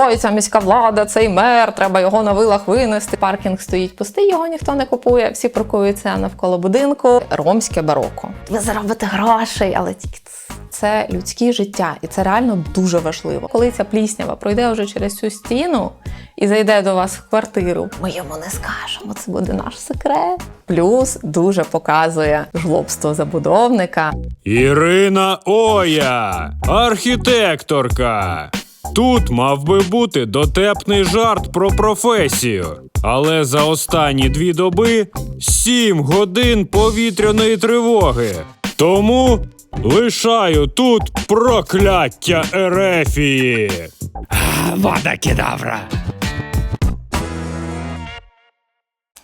ой, ця міська влада, цей мер, треба його на вилах винести. Паркінг стоїть пустий, його ніхто не купує. Всі паркуються навколо будинку. Ромське бароко. Ви заробите грошей, але тільки це людське життя, і це реально дуже важливо. Коли ця пліснява пройде вже через цю стіну і зайде до вас в квартиру, ми йому не скажемо. Це буде наш секрет. Плюс дуже показує жлобство забудовника. Ірина Оя, архітекторка. Тут мав би бути дотепний жарт про професію. Але за останні дві доби сім годин повітряної тривоги. Тому лишаю тут прокляття Ерефії. Вада кедавра.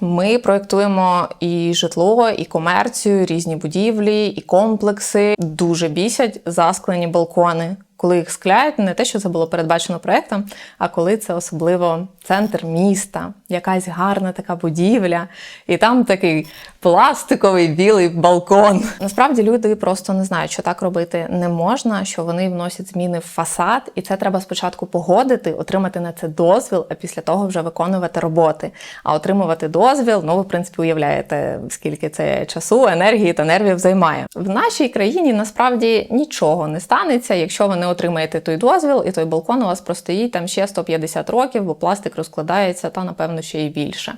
Ми проєктуємо і житло, і комерцію, різні будівлі, і комплекси. Дуже бісять засклені балкони. Коли їх скляють, не те, що це було передбачено проектом, а коли це особливо центр міста, якась гарна така будівля, і там такий пластиковий білий балкон. Насправді люди просто не знають, що так робити не можна, що вони вносять зміни в фасад, і це треба спочатку погодити, отримати на це дозвіл, а після того вже виконувати роботи. А отримувати дозвіл, ну ви в принципі уявляєте, скільки це часу, енергії та нервів займає. В нашій країні насправді нічого не станеться, якщо ви не отримаєте той дозвіл, і той балкон у вас простоїть там ще 150 років, бо пластик розкладається, та напевно ще й більше.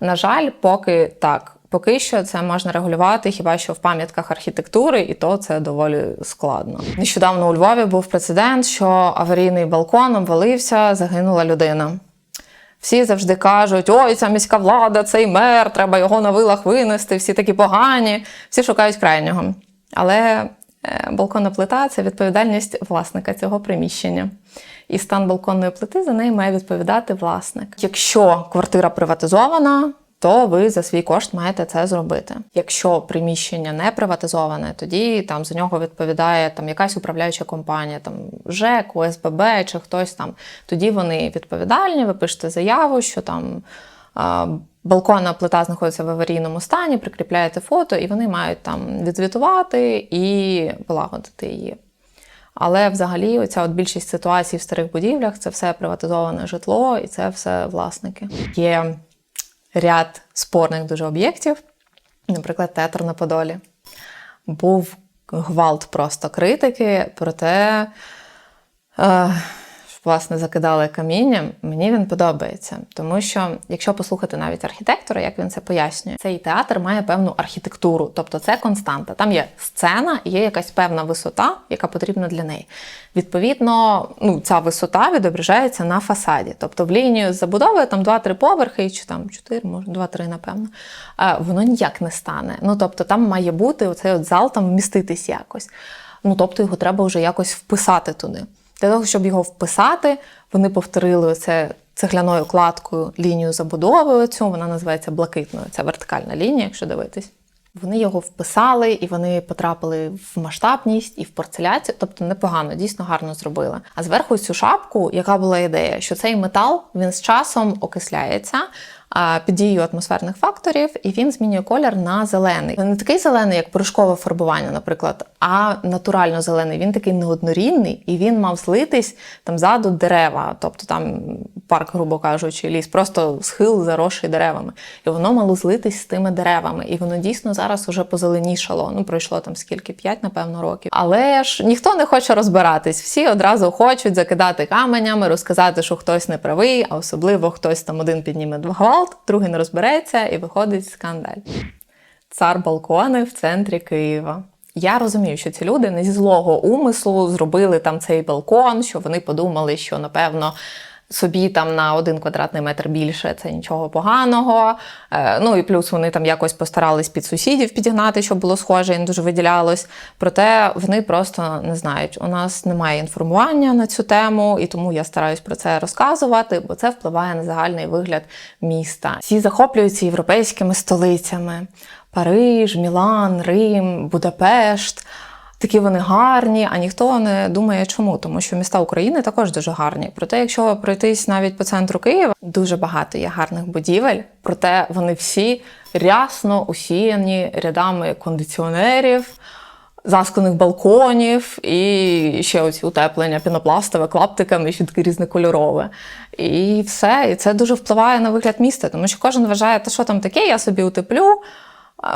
На жаль, поки так. Поки що це можна регулювати хіба що в пам'ятках архітектури, і то це доволі складно. Нещодавно у Львові був прецедент, що аварійний балкон обвалився, загинула людина. Всі завжди кажуть: ой, ця міська влада, цей мер, треба його на вилах винести, всі такі погані, всі шукають крайнього. Але балконна плита це відповідальність власника цього приміщення. І стан балконної плити за неї має відповідати власник. Якщо квартира приватизована, то ви за свій кошт маєте це зробити. Якщо приміщення не приватизоване, тоді там за нього відповідає там якась управляюча компанія, там ЖЕК, ОСББ чи хтось там. Тоді вони відповідальні, ви пишете заяву, що там балконна плита знаходиться в аварійному стані, прикріпляєте фото, і вони мають там відзвітувати і полагодити її. Але взагалі, оця от більшість ситуацій в старих будівлях це все приватизоване житло і це все власники. Є ряд спорних дуже об'єктів, наприклад, театр на Подолі. Був гвалт просто критики про те, е, власне, закидали камінням. Мені він подобається, тому що, якщо послухати навіть архітектора, як він це пояснює, цей театр має певну архітектуру, тобто це константа. Там є сцена, є якась певна висота, яка потрібна для неї. Відповідно, ну ця висота відображається на фасаді, тобто в лінію з забудови там 2-3 поверхи, чи там 4, може 2-3, напевно. Воно ніяк не стане. Ну тобто, там має бути оцей от зал там вміститись якось. Ну тобто його треба вже якось вписати туди. Для того, щоб його вписати, вони повторили це цегляною кладкою лінію забудови. Оцю вона називається блакитною. Це вертикальна лінія, якщо дивитись. Вони його вписали і вони потрапили в масштабність і в порцеляцію, тобто непогано, дійсно гарно зробили. А зверху цю шапку, яка була ідея, що цей метал він з часом окисляється під дією атмосферних факторів, і він змінює колір на зелений. Не такий зелений, як порошкове фарбування, наприклад, а натурально зелений. Він такий неоднорідний, і він мав злитись там ззаду дерева, тобто там парк, грубо кажучи, ліс, просто схил заросший деревами. І воно мало злитись з тими деревами. І воно дійсно зараз уже позеленішало. Ну, пройшло там скільки, п'ять, напевно, років. Але ж ніхто не хоче розбиратись. Всі одразу хочуть закидати каменями, розказати, що хтось не правий, а особливо хтось там один підніме гвалт, другий не розбереться, і виходить скандаль. Цар балкони в центрі Києва. Я розумію, що ці люди не зі злого умислу зробили там цей балкон, що вони подумали, що напевно. Собі там на один квадратний метр більше це нічого поганого. Е, ну і плюс вони там якось постарались під сусідів підігнати, щоб було схоже не дуже виділялось. Проте вони просто не знають. У нас немає інформування на цю тему, і тому я стараюсь про це розказувати, бо це впливає на загальний вигляд міста. Всі захоплюються європейськими столицями: Париж, Мілан, Рим, Будапешт. Такі вони гарні, а ніхто не думає, чому, тому що міста України також дуже гарні. Проте, якщо пройтись навіть по центру Києва, дуже багато є гарних будівель, проте вони всі рясно усіяні рядами кондиціонерів, засклених балконів і ще оці утеплення пінопластове клаптиками, ще таке різнокольорове. І все. І це дуже впливає на вигляд міста, тому що кожен вважає, та що там таке, я собі утеплю.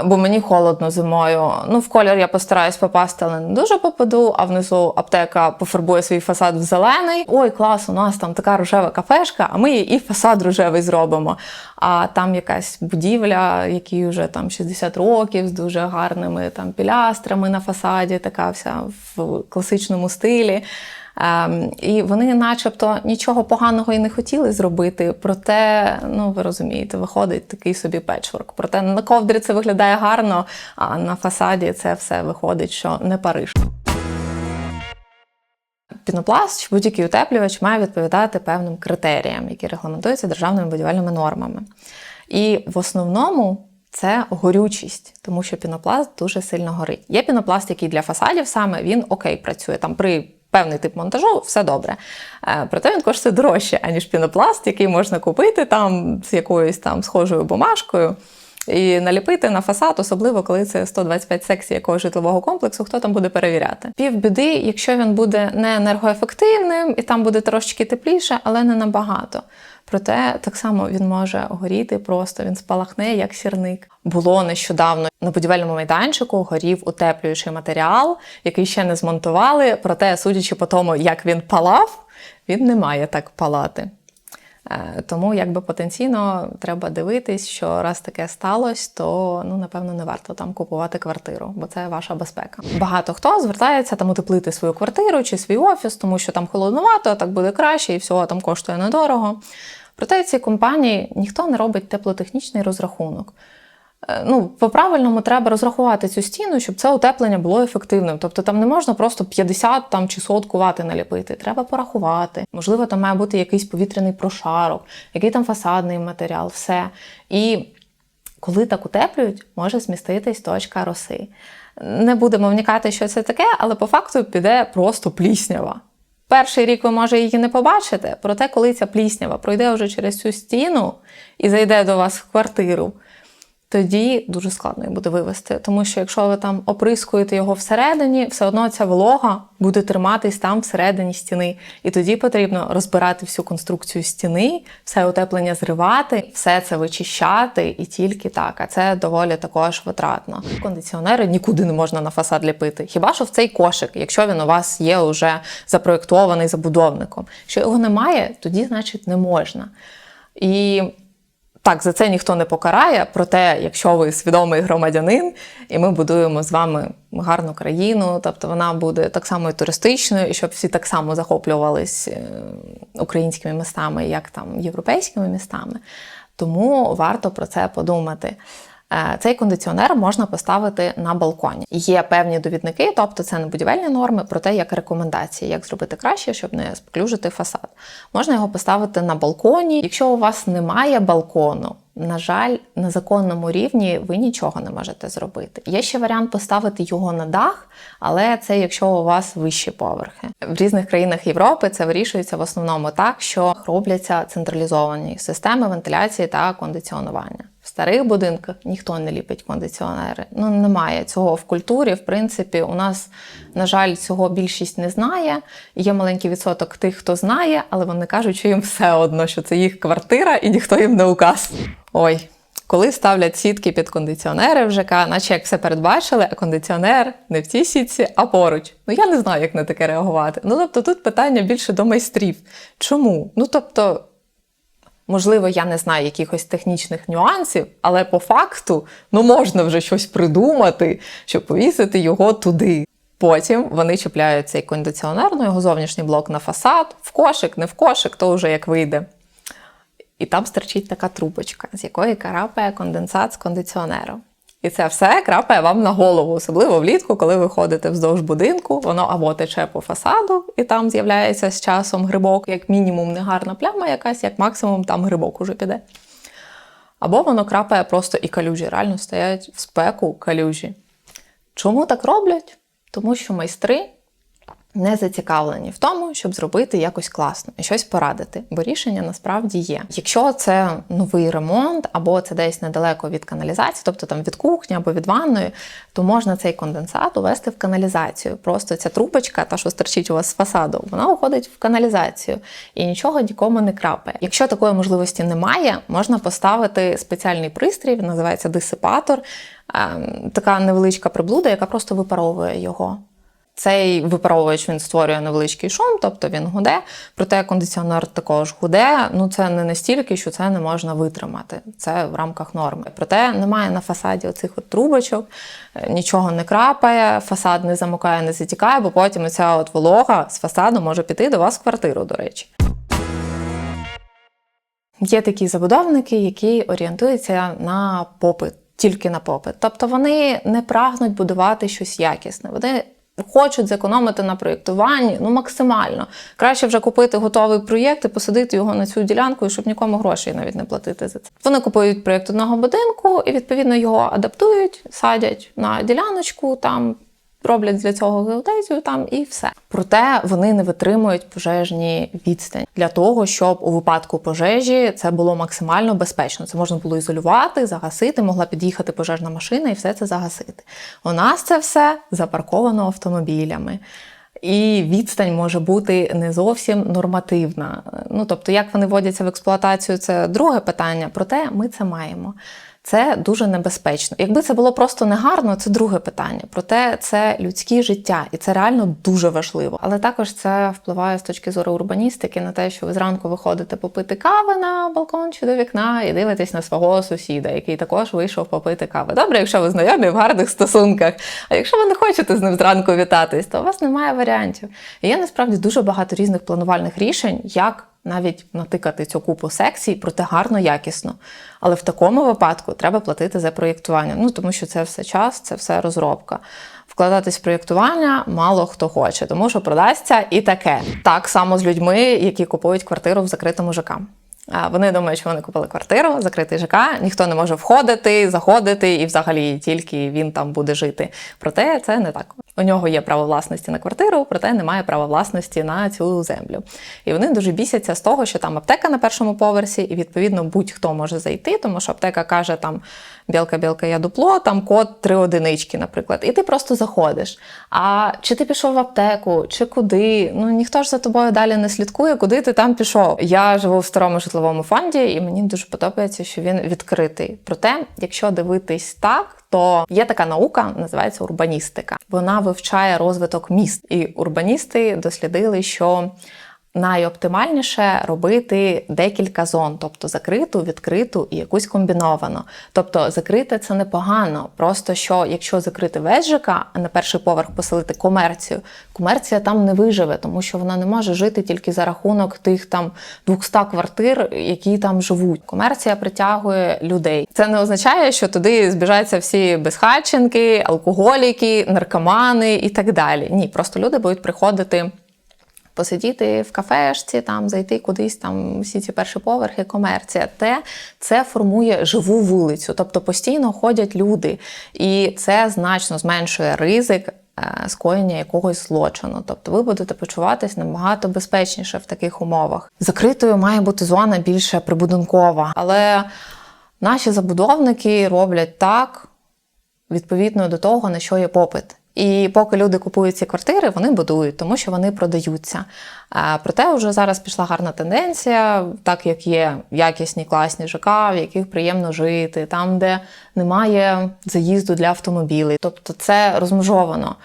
Бо мені холодно зимою. Ну, в колір я постараюсь попасти, але не дуже попаду. А внизу аптека пофарбує свій фасад в зелений. Ой, клас, у нас там така рожева кафешка, а ми їй і фасад рожевий зробимо. А там якась будівля, якій вже там 60 років, з дуже гарними там пілястрами на фасаді, така вся в класичному стилі. Ем, і вони, начебто, нічого поганого і не хотіли зробити. Проте, ну ви розумієте, виходить такий собі печворк. Проте на ковдрі це виглядає гарно, а на фасаді це все виходить, що не Париж. Пінопласт чи будь-який утеплювач має відповідати певним критеріям, які регламентуються державними будівельними нормами. І в основному це горючість, тому що пінопласт дуже сильно горить. Є пінопласт, який для фасадів саме він окей працює. Там при певний тип монтажу все добре. Е, Проте він коштує дорожче, аніж пінопласт, який можна купити там з якоюсь там схожою бумажкою. І наліпити на фасад, особливо коли це 125 секцій якогось житлового комплексу, хто там буде перевіряти. Півбіди, якщо він буде не енергоефективним і там буде трошечки тепліше, але не набагато. Проте так само він може горіти просто, він спалахне як сірник. Було нещодавно на будівельному майданчику горів утеплюючий матеріал, який ще не змонтували. Проте, судячи по тому, як він палав, він не має так палати. Е, Тому якби потенційно треба дивитись, що раз таке сталося, то ну напевно не варто там купувати квартиру, бо це ваша безпека. Багато хто звертається там утеплити свою квартиру чи свій офіс, тому що там холодновато, так буде краще, і всього там коштує недорого. Проте ці компанії ніхто не робить теплотехнічний розрахунок. Е, Ну, по-правильному треба розрахувати цю стіну, щоб це утеплення було ефективним. Тобто там не можна просто 50 там, чи 100 вати наліпити. Треба порахувати. Можливо, там має бути якийсь повітряний прошарок, який там фасадний матеріал, все. І коли так утеплюють, може зміститись точка роси. Не будемо вникати, що це таке, але по факту піде просто пліснява. Перший рік ви може її не побачите, проте, коли ця пліснява пройде вже через цю стіну і зайде до вас в квартиру, тоді дуже складно її буде вивести. Тому що якщо ви там оприскуєте його всередині, все одно ця волога буде триматись там всередині стіни. І тоді потрібно розбирати всю конструкцію стіни, все утеплення зривати, все це вичищати і тільки так. А це доволі також витратно. Кондиціонери нікуди не можна на фасад ліпити. Хіба що в цей кошик, якщо він у вас є вже запроєктований забудовником. Якщо його немає, тоді значить не можна. І так, за це ніхто не покарає. Проте, якщо ви свідомий громадянин, і ми будуємо з вами гарну країну, тобто вона буде так само і туристичною, і щоб всі так само захоплювались е, українськими містами, як там європейськими містами. Тому варто про це подумати. Е, Цей кондиціонер можна поставити на балконі. Є певні довідники, тобто це не будівельні норми, проте як рекомендації, як зробити краще, щоб не споклюжити фасад. Можна його поставити на балконі. Якщо у вас немає балкону, на жаль, на законному рівні ви нічого не можете зробити. Є ще варіант поставити його на дах, але це якщо у вас вищі поверхи. В різних країнах Європи це вирішується в основному так, що робляться централізовані системи вентиляції та кондиціонування. Старих будинках ніхто не ліпить кондиціонери. Ну немає цього в культурі. В принципі, у нас, на жаль, цього більшість не знає. Є маленький відсоток тих, хто знає, але вони кажуть, що їм все одно, що це їх квартира і ніхто їм не указ. Ой. Коли ставлять сітки під кондиціонери в ЖК, наче як все передбачили, а кондиціонер не в цій сітці, а поруч. Ну я не знаю, як на таке реагувати. Ну тобто тут питання більше до майстрів. Чому? Ну тобто. Можливо, я не знаю якихось технічних нюансів, але по факту ну можна вже щось придумати, щоб повісити його туди. Потім вони чіпляють цей кондиціонер, ну його зовнішній блок на фасад, в кошик, не в кошик, то вже як вийде. І там стерчить така трубочка, з якої карапає конденсат з кондиціонеру. І це все крапає вам на голову, особливо влітку, коли ви ходите вздовж будинку, воно або тече по фасаду, і там з'являється з часом грибок, як мінімум негарна пляма якась, як максимум там грибок уже піде. Або воно крапає просто і калюжі, реально стоять в спеку калюжі. Чому так роблять? Тому що майстри не зацікавлені в тому, щоб зробити якось класно і щось порадити, бо рішення насправді є. Якщо це новий ремонт, або це десь недалеко від каналізації, тобто там від кухні або від ванної, то можна цей конденсат увести в каналізацію. Просто ця трубочка, та що стерчить у вас з фасаду, вона уходить в каналізацію і нічого нікому не крапає. Якщо такої можливості немає, можна поставити спеціальний пристрій, називається дисипатор, ем, така невеличка приблуда, яка просто випаровує його. Цей випаровувач він створює невеличкий шум, тобто він гуде, проте кондиціонер також гуде. Ну це не настільки, що це не можна витримати. Це в рамках норми. Проте немає на фасаді оцих от трубочок, е, нічого не крапає, фасад не замокає, не затікає, бо потім оця от волога з фасаду може піти до вас в квартиру, до речі. Є такі забудовники, які орієнтуються на попит, тільки на попит. Тобто вони не прагнуть будувати щось якісне. Вони хочуть зекономити на проєктуванні ну максимально. Краще вже купити готовий проєкт і посадити його на цю ділянку, щоб нікому грошей навіть не платити за це. Вони купують проєкт одного будинку і відповідно його адаптують, садять на діляночку там. Роблять для цього геодезію там і все. Проте вони не витримують пожежні відстань для того, щоб у випадку пожежі це було максимально безпечно. Це можна було ізолювати, загасити, могла під'їхати пожежна машина і все це загасити. У нас це все запарковано автомобілями. І відстань може бути не зовсім нормативна. Ну тобто, як вони вводяться в експлуатацію, це друге питання. Проте ми це маємо. Це дуже небезпечно. Якби це було просто негарно, це друге питання. Проте це людське життя, і це реально дуже важливо. Але також це впливає з точки зору урбаністики на те, що ви зранку виходите попити кави на балкон чи до вікна і дивитесь на свого сусіда, який також вийшов попити кави. Добре, якщо ви знайомі в гарних стосунках. А якщо ви не хочете з ним зранку вітатись, то у вас немає варіантів. І є насправді дуже багато різних планувальних рішень, як навіть натикати цю купу секцій, проте гарно, якісно. Але в такому випадку треба платити за проєктування. Ну тому що це все час, це все розробка. Вкладатись в проєктування мало хто хоче, тому що продасться і таке. Так само з людьми, які купують квартиру в закритому ЖК. Вони думають, що вони купили квартиру, закритий ЖК, ніхто не може входити, заходити, і взагалі тільки він там буде жити. Проте це не так. У нього є право власності на квартиру, проте немає права власності на цю землю. І вони дуже бісяться з того, що там аптека на першому поверсі, і відповідно будь-хто може зайти, тому що аптека каже там білка, білка, я дупло, там код три одинички, наприклад. І ти просто заходиш. А чи ти пішов в аптеку, чи куди? Ну ніхто ж за тобою далі не слідкує, куди ти там пішов. Я живу в старому житловому фонді, і мені дуже подобається, що він відкритий. Проте, якщо дивитись так, то є така наука, називається урбаністика. Вона вивчає розвиток міст, і урбаністи дослідили, що найоптимальніше робити декілька зон, тобто закриту, відкриту і якусь комбіновану. Тобто закрите це непогано. Просто що якщо закрити весь ЖК, а на перший поверх поселити комерцію, комерція там не виживе, тому що вона не може жити тільки за рахунок тих там 200 квартир, які там живуть. Комерція притягує людей. Це не означає, що туди збіжаться всі безхатченки, алкоголіки, наркомани і так далі. Ні, просто люди будуть приходити посидіти в кафешці, там зайти кудись, там всі ці перші поверхи, комерція. Те це формує живу вулицю, тобто постійно ходять люди, і це значно зменшує ризик. е, Скоєння якогось злочину, тобто ви будете почуватись набагато безпечніше в таких умовах. Закритою має бути зона більше прибудинкова, але наші забудовники роблять так відповідно до того, на що є попит. І поки люди купують ці квартири, вони будують, тому що вони продаються. Проте вже зараз пішла гарна тенденція, так як є якісні класні ЖК, в яких приємно жити, там, де немає заїзду для автомобілів. Тобто це розмежовано.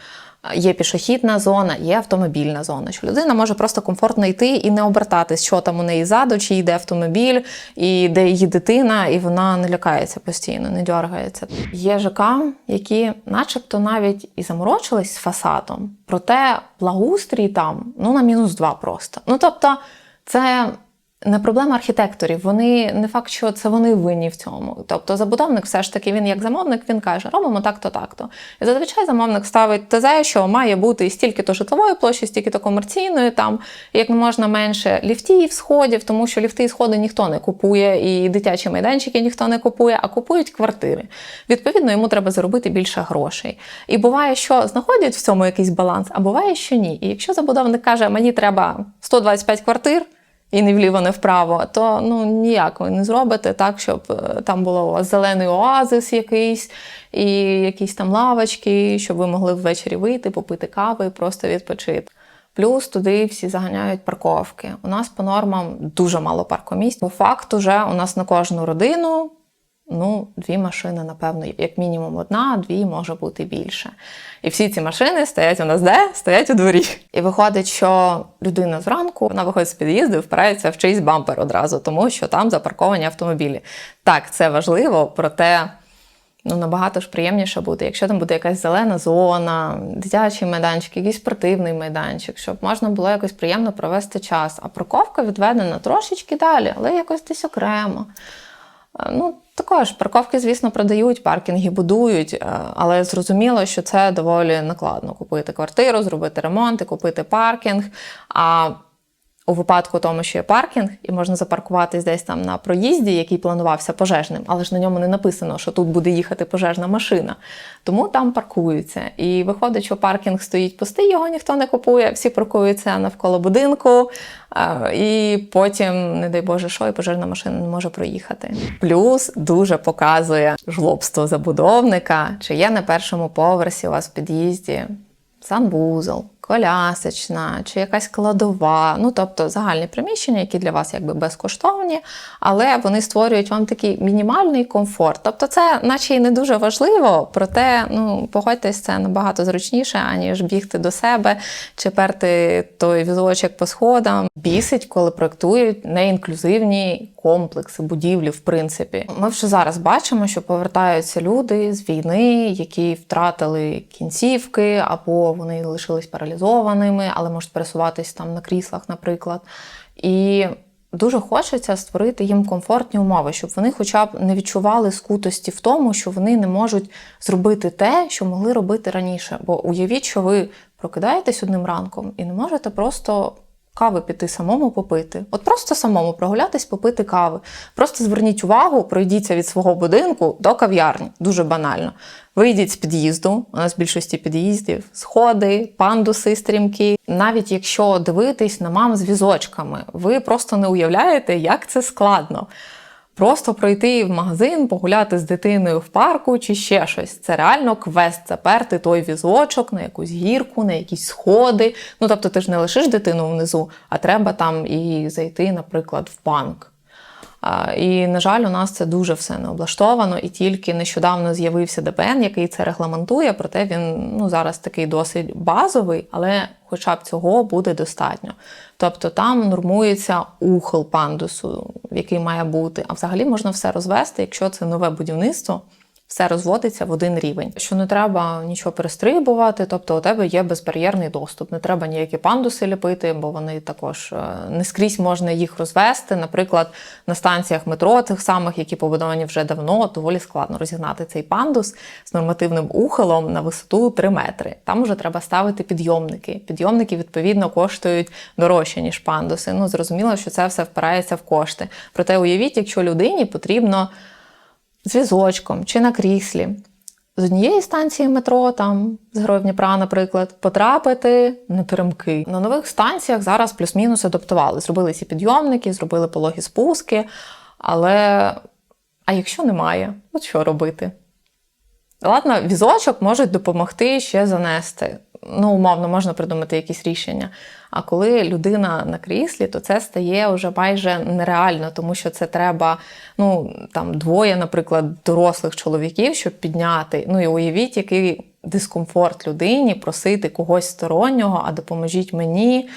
Є пішохідна зона, є автомобільна зона, що людина може просто комфортно йти і не обертатись, що там у неї ззаду, чи йде автомобіль, і де її дитина, і вона не лякається постійно, не дергається. Є ЖК, які, начебто, навіть і заморочились з фасадом, проте благоустрій там ну на мінус два просто. Ну тобто, це не проблема архітекторів. Вони не факт, що це вони винні в цьому. Тобто забудовник все ж таки він як замовник, він каже, робимо так-то, так-то. І зазвичай замовник ставить тезе, що має бути стільки-то житлової площі, стільки-то комерційної, там як можна менше ліфтів, сходів, тому що ліфти і сходи ніхто не купує, і дитячі майданчики ніхто не купує, а купують квартири. Відповідно, йому треба заробити більше грошей. І буває, що знаходять в цьому якийсь баланс, а буває, що ні. І якщо забудовник каже, мені треба 125 квартир і не вліво, не вправо, то ну ніяк ви не зробите так, щоб е, там було у вас зелений оазис якийсь, і якісь там лавочки, щоб ви могли ввечері вийти, попити кави і просто відпочити. Плюс туди всі заганяють парковки. У нас по нормам дуже мало паркомісць. По факту, вже у нас на кожну родину ну, дві машини, напевно, як мінімум одна, дві може бути більше. І всі ці машини стоять у нас де? Стоять у дворі. І виходить, що людина зранку вона виходить з під'їзду і впирається в чийсь бампер одразу, тому що там запарковані автомобілі. Так, це важливо, проте. Ну, набагато ж приємніше буде, якщо там буде якась зелена зона, дитячий майданчик, якийсь спортивний майданчик, щоб можна було якось приємно провести час. А парковка відведена трошечки далі, але якось десь окремо. Е, Ну, також парковки, звісно, продають, паркінги будують, е, але зрозуміло, що це доволі накладно купити квартиру, зробити ремонт і купити паркінг. А у випадку тому, що є паркінг, і можна запаркуватись десь там на проїзді, який планувався пожежним, але ж на ньому не написано, що тут буде їхати пожежна машина. Тому там паркуються. І виходить, що паркінг стоїть пустий, його ніхто не купує, всі паркуються навколо будинку, і потім, не дай Боже, що, і пожежна машина не може проїхати. Плюс дуже показує жлобство забудовника, чи є на першому поверсі у вас в під'їзді санвузол, колясочна чи якась кладова, ну тобто загальні приміщення, які для вас якби безкоштовні, але вони створюють вам такий мінімальний комфорт. Тобто, це, наче і не дуже важливо, проте ну погодьтесь, це набагато зручніше, аніж бігти до себе чи перти той візочок по сходам. Бісить, коли проектують неінклюзивні комплекси, будівлі, в принципі. Ми вже зараз бачимо, що повертаються люди з війни, які втратили кінцівки, або вони лишились паралізованими, але можуть пересуватись там на кріслах, наприклад. І дуже хочеться створити їм комфортні умови, щоб вони хоча б не відчували скутості в тому, що вони не можуть зробити те, що могли робити раніше. Бо уявіть, що ви прокидаєтесь одним ранком і не можете просто. Кави піти самому попити. От просто самому прогулятись, попити кави. Просто зверніть увагу, пройдіться від свого будинку до кав'ярні. Дуже банально. Вийдіть з під'їзду. У нас більшості під'їздів сходи, пандуси стрімкі. Навіть якщо дивитись на мам з візочками, ви просто не уявляєте, як це складно. Просто пройти в магазин, погуляти з дитиною в парку чи ще щось. Це реально квест заперти той візочок на якусь гірку, на якісь сходи. Ну тобто ти ж не лишиш дитину внизу, а треба там і зайти, наприклад, в банк. А, І, на жаль, у нас це дуже все не облаштовано, і тільки нещодавно з'явився ДПН, який це регламентує, проте він ну, зараз такий досить базовий, але хоча б цього буде достатньо. Тобто там нормується ухил пандусу, який має бути. А взагалі можна все розвести, якщо це нове будівництво. Все розводиться в один рівень, що не треба нічого перестрибувати, тобто у тебе є безбар'єрний доступ. Не треба ніякі пандуси ліпити, бо вони також е, не скрізь можна їх розвести. Наприклад, на станціях метро, тих самих, які побудовані вже давно, доволі складно розігнати цей пандус з нормативним ухилом на висоту 3 метри. Там вже треба ставити підйомники. Підйомники відповідно коштують дорожче ніж пандуси. Ну зрозуміло, що це все впирається в кошти. Проте уявіть, якщо людині потрібно з візочком чи на кріслі. З однієї станції метро, там з Героїв Дніпра, наприклад, потрапити на теремки. На нових станціях зараз плюс-мінус адаптували. Зробили ці підйомники, зробили пологі спуски. Але а якщо немає, от що робити? Ладно, візочок можуть допомогти ще занести. Ну, умовно, можна придумати якісь рішення. А коли людина на кріслі, то це стає вже майже нереально, тому що це треба ну, там, двоє, наприклад, дорослих чоловіків, щоб підняти. Ну і уявіть, який дискомфорт людині просити когось стороннього, а допоможіть мені.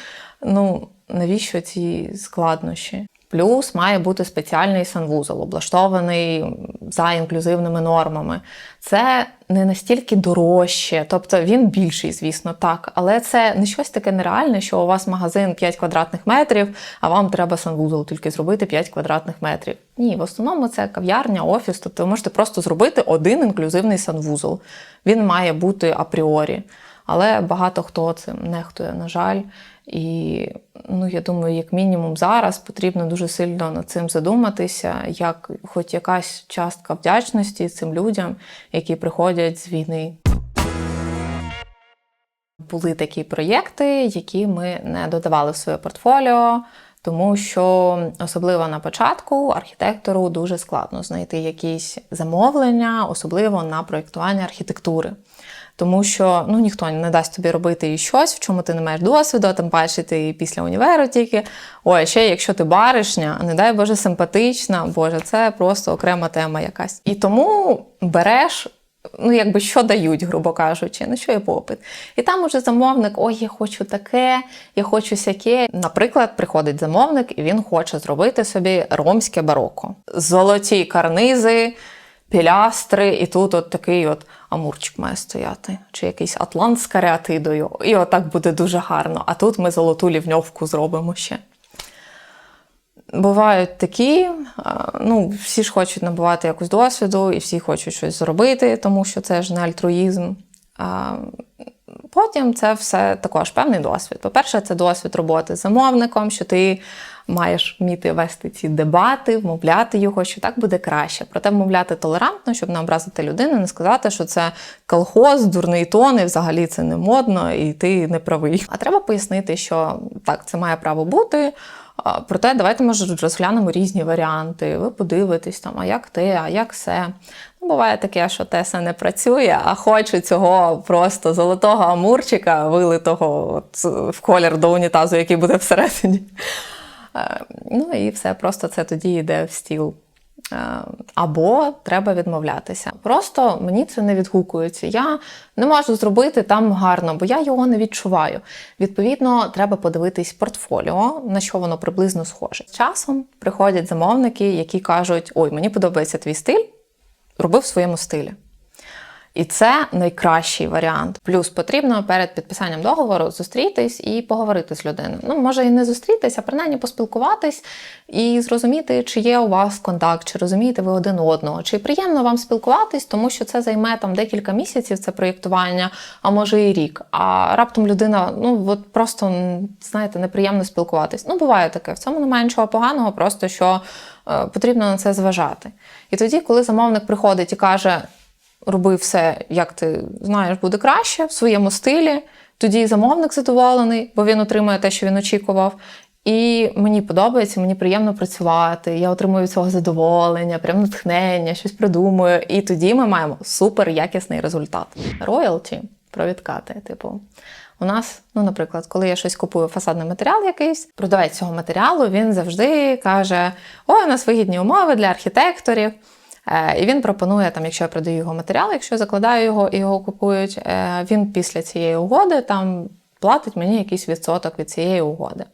Ну, навіщо ці складнощі? Плюс має бути спеціальний санвузол, облаштований за інклюзивними нормами. Це не настільки дорожче, тобто він більший, звісно, так, але це не щось таке нереальне, що у вас магазин 5 квадратних метрів, а вам треба санвузол тільки зробити 5 квадратних метрів. Ні, в основному це кав'ярня, офіс, тобто ви можете просто зробити один інклюзивний санвузол. Він має бути апріорі. Але багато хто цим нехтує, на жаль. І ну, я думаю, як мінімум зараз потрібно дуже сильно над цим задуматися, як хоч якась частка вдячності цим людям, які приходять з війни. Були такі проєкти, які ми не додавали в своє портфоліо, тому що особливо на початку архітектору дуже складно знайти якісь замовлення, особливо на проєктування архітектури. Тому що ну, ніхто не дасть тобі робити і щось, в чому ти не маєш досвіду, а тим паче ти після універу тільки. Ой, ще якщо ти баришня, не дай Боже, симпатична, Боже, це просто окрема тема якась. І тому береш. Ну, якби що дають, грубо кажучи, на що є попит. І там уже замовник, ой, я хочу таке, я хочу сяке. Наприклад, приходить замовник і він хоче зробити собі ромське бароко. Золоті карнизи, пілястри, і тут от такий от амурчик має стояти, чи якийсь атлант з кареатидою. І отак буде дуже гарно. А тут ми золоту лівньовку зробимо ще. Бувають такі, ну, всі ж хочуть набувати якусь досвіду, і всі хочуть щось зробити, тому що це ж не альтруїзм. Потім це все також певний досвід. По-перше, це досвід роботи з замовником, що ти маєш вміти вести ці дебати, вмовляти його, що так буде краще. Проте вмовляти толерантно, щоб не образити людину, не сказати, що це колхоз, дурний тон, і взагалі це не модно, і ти не правий. А треба пояснити, що так, це має право бути. Проте давайте може розглянемо різні варіанти. Ви подивитесь там, а як те, а як все. Ну, Буває таке, що те все не працює, а хочу цього просто золотого амурчика, вилитого от в колір до унітазу, який буде всередині. Ну і все, просто це тоді йде в стіл. Або треба відмовлятися. Просто мені це не відгукується. Я не можу зробити там гарно, бо я його не відчуваю. Відповідно, треба подивитись портфоліо, на що воно приблизно схоже. Часом приходять замовники, які кажуть: Ой, мені подобається твій стиль, роби в своєму стилі. І це найкращий варіант. Плюс потрібно перед підписанням договору зустрітись і поговорити з людиною. Ну, може і не зустрітись, а принаймні поспілкуватись і зрозуміти, чи є у вас контакт, чи розумієте ви один одного, чи приємно вам спілкуватись, тому що це займе там декілька місяців, це проєктування, а може і рік. А раптом людина, ну от просто знаєте, неприємно спілкуватись. Ну, буває таке. В цьому немає нічого поганого, просто що е, потрібно на це зважати. І тоді, коли замовник приходить і каже роби все, як ти знаєш, буде краще в своєму стилі. Тоді замовник задоволений, бо він отримує те, що він очікував. І мені подобається, мені приємно працювати. Я отримую цього задоволення, прям натхнення, щось придумую. І тоді ми маємо супер якісний результат. Роялті про відкати, типу. У нас, ну, наприклад, коли я щось купую фасадний матеріал якийсь, продавець цього матеріалу він завжди каже: Ой, у нас вигідні умови для архітекторів. Е, і він пропонує, там, якщо я продаю його матеріал, якщо я закладаю його і його купують, е, він після цієї угоди там платить мені якийсь відсоток від цієї угоди.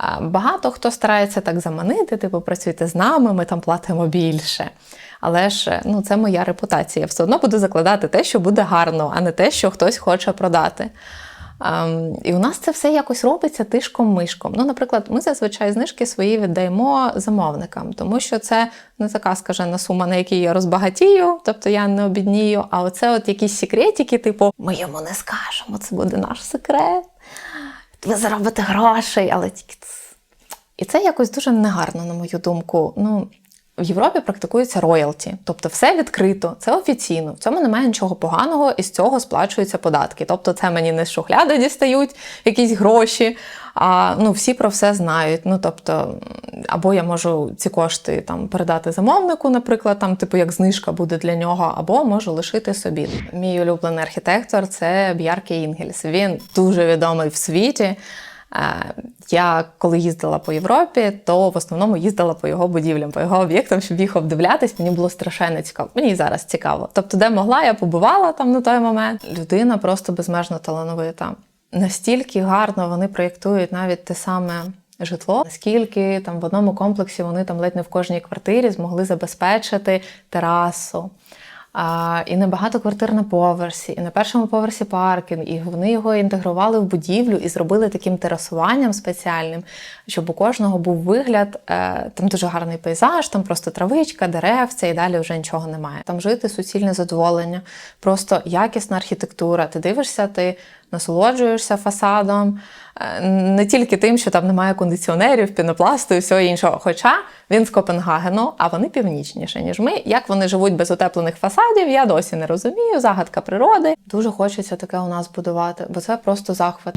Е, багато хто старається так заманити, типу, працюйте з нами, ми там платимо більше. Але ж ну, це моя репутація. Я все одно буду закладати те, що буде гарно, а не те, що хтось хоче продати. І у нас це все якось робиться тишком-мишком. Ну, наприклад, ми зазвичай знижки свої віддаємо замовникам, тому що це не така скажена сума, на якій я розбагатію, тобто я не обіднію. А оце от якісь секретики, типу, ми йому не скажемо, це буде наш секрет. Ви заробите грошей, але тільки. І це якось дуже негарно, на мою думку. Ну, в Європі практикується роялті, тобто все відкрито, це офіційно. В цьому немає нічого поганого, і з цього сплачуються податки. Тобто, це мені не з шухляди дістають якісь гроші, а ну всі про все знають. Ну тобто, або я можу ці кошти там передати замовнику, наприклад, там, типу, як знижка буде для нього, або можу лишити собі. Мій улюблений архітектор це Б'ярке Інгельс. Він дуже відомий в світі. Я коли їздила по Європі, то в основному їздила по його будівлям, по його об'єктам, щоб їх обдивлятись. Мені було страшенно цікаво. Мені і зараз цікаво. Тобто, де могла, я побувала там на той момент. Людина просто безмежно талановита. Настільки гарно вони проєктують навіть те саме житло. Наскільки там в одному комплексі вони там ледь не в кожній квартирі змогли забезпечити терасу. А, і небагато квартир на поверсі, і на першому поверсі паркінг, і вони його інтегрували в будівлю і зробили таким терасуванням спеціальним, щоб у кожного був вигляд. Е, там дуже гарний пейзаж, там просто травичка, деревця, і далі вже нічого немає. Там жити суцільне задоволення, просто якісна архітектура. Ти дивишся, ти насолоджуєшся фасадом. Е, Не тільки тим, що там немає кондиціонерів, пінопласту і всього іншого. Хоча він з Копенгагену, а вони північніше, ніж ми. Як вони живуть без утеплених фасадів, я досі не розумію. Загадка природи. Дуже хочеться таке у нас будувати, бо це просто захват.